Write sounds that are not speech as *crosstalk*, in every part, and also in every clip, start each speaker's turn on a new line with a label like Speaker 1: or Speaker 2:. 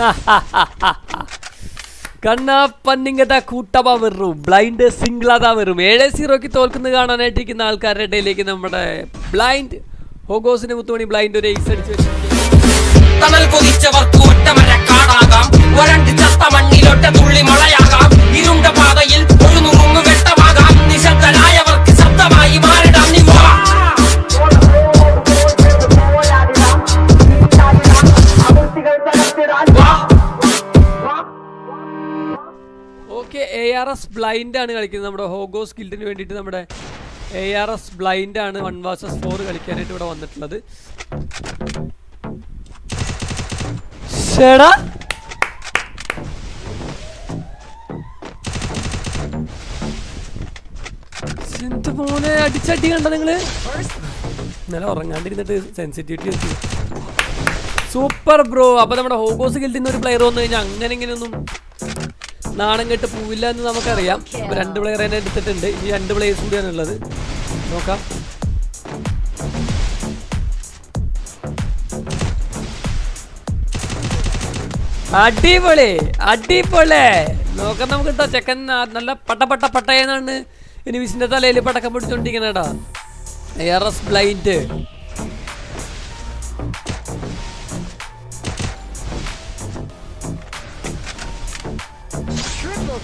Speaker 1: *laughs* കണ്ണാപ്പന്നിങ്ങത കൂട്ടമാ വെറും ബ്ലൈൻഡ് സിംഗിളാതാ വെറും ഏഴ് സീറോക്ക് തോൽക്കുന്ന കാണാനായിട്ടിരിക്കുന്ന ആൾക്കാരുടെ ഇടയിലേക്ക് നമ്മുടെ ബ്ലൈൻഡ് ഹോഗോസിന് മുത്തുമണി ബ്ലൈൻഡ് ഒരു എയ്സ് അടിച്ച് വെച്ചിരിക്കുകയാണ്. Okay A R S blind ആണ് കളിക്കുന്നത്. നമ്മുടെ ഹോഗോസ് ഗിൽഡിന് വേണ്ടിയിട്ട് നമ്മുടെ എ ആർ എസ് ബ്ലൈൻഡ് ആണ് വൺ വാസസ് ഫോർ കളിക്കാനായിട്ട് ഇവിടെ വന്നിട്ടുള്ളത്. ചേടാ. എന്റെ മോനെ അടിച്ചടി കണ്ട നിങ്ങൾ? ഇന്നലെ ഉറങ്ങാണ്ടിരുന്നിട്ട് സെൻസിറ്റിവിറ്റി വെച്ചു സൂപ്പർ ബ്രോ അപ്പൊ നമ്മുടെ ഹോഗോസ് ഗിൽഡിൽ നിന്ന് ഒരു പ്ലെയർ വന്നു കഴിഞ്ഞാൽ അങ്ങനെ ഇങ്ങനെയൊന്നും നാണം കെട്ട് പോവില്ല എന്ന് നമുക്കറിയാം. അപ്പൊ രണ്ട് പ്ലെയർ തന്നെ എടുത്തിട്ടുണ്ട്. ഈ രണ്ട് പ്ലേയേഴ്സ് കൂടിയാണ് ഉള്ളത് നോക്കാം. അടിപൊളി അടിപൊളി. നോക്കാം നമുക്ക് കേട്ടോ ചെക്കൻ നല്ല പട്ട പട്ട പട്ടയെന്നാണ് ഇനി വിസിന്റെ തലയിൽ പടക്കം പിടിച്ചോണ്ടിരിക്കണേടാ എയർ ബ്ലൈൻഡ്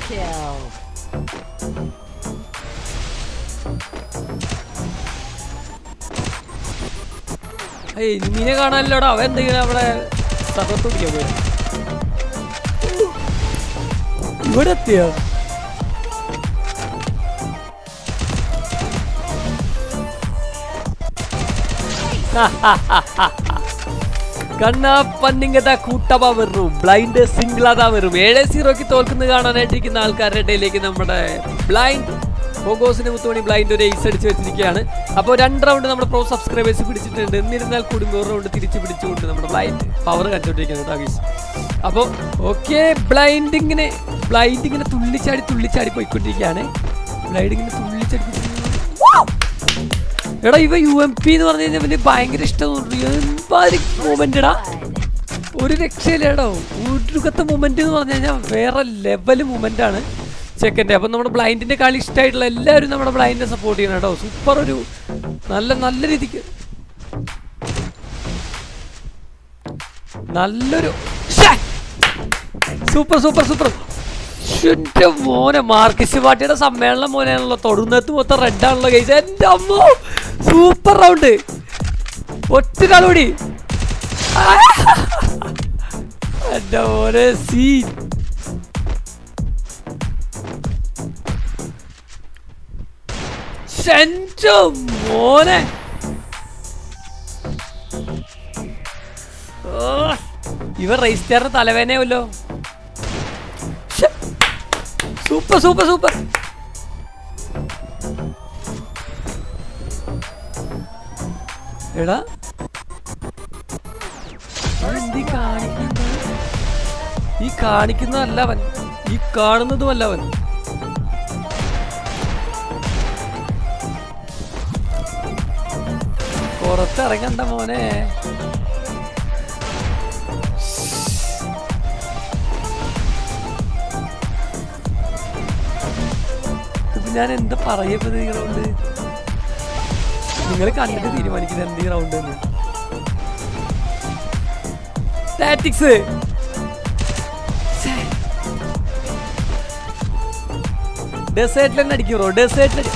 Speaker 2: kill.
Speaker 1: നിന്നെ കാണാനില്ലോടാ. അവൻ എന്തെങ്കിലും അവിടെ? സഹത്ത് പിടിക്കാൻ പോയി ഇവിടെ എത്തിയോ കണ്ണാപ്പന്നിങ്ങത കൂട്ടവ വെറും ബ്ലൈൻഡ് സിംഗിളാതാ വെറും ഏഴ് സീറോക്ക് തോൽക്കുന്ന കാണാനായിട്ടിരിക്കുന്ന ആൾക്കാരുടെ ഇടയിലേക്ക് നമ്മുടെ ബ്ലൈൻഡ് ഹോഗോസിന് മുത്തുമണി ബ്ലൈൻഡ് ഒരു എയ്സ് അടിച്ച് വെച്ചിരിക്കുകയാണ്. അപ്പോൾ രണ്ട് റൗണ്ട് നമ്മുടെ പ്രോ സബ്സ്ക്രൈബേഴ്സ് പിടിച്ചിട്ടുണ്ട്. എന്നിരുന്നാൽ കൂടി ഒരു റൗണ്ട് തിരിച്ചു പിടിച്ചുകൊണ്ട് നമ്മുടെ ബ്ലൈൻഡ് പവർ കണ്ടുകൊണ്ടിരിക്കുന്നത് ടാഗീസ് അപ്പോൾ ഓക്കെ ബ്ലൈൻഡ് ഇങ്ങനെ ബ്ലൈൻഡ് ഇങ്ങനെ തുള്ളിച്ചാടി തുള്ളിച്ചാടി പോയിക്കൊണ്ടിരിക്കുകയാണ്. ബ്ലൈൻഡ് ഇങ്ങനെ തുള്ളിച്ചാടി. എടാ ഇവ യു എം പി എന്ന് പറഞ്ഞു കഴിഞ്ഞാൽ ഭയങ്കര ഇഷ്ടം മൂമെന്റ് എടാ. ഒരു രക്ഷയില്ലേടോ. ഊട്ടുകത്തെ മൂമെന്റ് എന്ന് പറഞ്ഞു കഴിഞ്ഞാൽ വേറെ ലെവൽ മൂമെന്റ് ആണ്. ചെക്കന്റെ അപ്പം നമ്മുടെ ബ്ലൈൻഡിന്റെ കളി ഇഷ്ടമായിട്ടുള്ള എല്ലാവരും നമ്മുടെ ബ്ലൈൻഡിനെ സപ്പോർട്ട് ചെയ്യണം കേട്ടോ. സൂപ്പർ ഒരു നല്ല നല്ല രീതിക്ക്. നല്ലൊരു സൂപ്പർ സൂപ്പർ സൂപ്പർ മോനെ മാർക്കിസ്റ്റ് പാർട്ടിയുടെ സമ്മേളനം മോനെയാണല്ലോ തൊടുന്നത്ത് മൊത്തം റെഡ് ആണല്ലോ കേസ് എന്റെ അമ്മോ! Super round. ഒറ്റ കളൂടി എന്റെ മോനെ സീൻ മോനെ. ഇവർ രജിസ്റ്ററിന് തലവേനയല്ലോ സൂപ്പർ സൂപ്പർ സൂപ്പർ. എടാ? ഈ കാണിക്കുന്നതല്ല അവൻ. ഈ കാണുന്നതുമല്ല അവൻ. പുറത്തിറങ്ങണ്ട മോനെ. ഞാൻ എന്താ പറയപ്പെടുന്നത് നിങ്ങൾ കണ്ടിട്ട് തീരുമാനിക്കുന്നത് എന്ത് റൗണ്ട് എന്ന്? ടാറ്റിക്സ് ഡെസേർട്ടിൽ തന്നെ അടിക്കുമോ ഡെസേർട്ടിൽ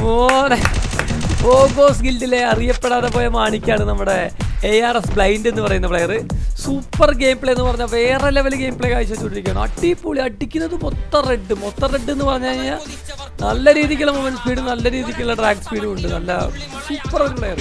Speaker 1: മോനെ. ഓഗോസ് ഗിൽഡിലെ അറിയപ്പെടാതെ പോയ മാണിക്കാണ് നമ്മുടെ എ ആർ എസ് ബ്ലൈൻഡ് എന്ന് പറയുന്ന പ്ലെയർ സൂപ്പർ ഗെയിം പ്ലേ എന്ന് പറഞ്ഞാൽ വേറെ ലെവൽ ഗെയിം പ്ലേ കാഴ്ചവെച്ചുകൊണ്ടിരിക്കുകയാണ്. അടിപൊളി അടിക്കുന്നത് മൊത്തം റെഡ് മൊത്തം റെഡ് എന്ന് പറഞ്ഞു കഴിഞ്ഞാൽ നല്ല രീതിക്കുള്ള മൂവ്മെന്റ് സ്പീഡ് നല്ല രീതിക്കുള്ള ട്രാക്ക് സ്പീഡും ഉണ്ട്. നല്ല സൂപ്പർ ഒരു പ്ലെയർ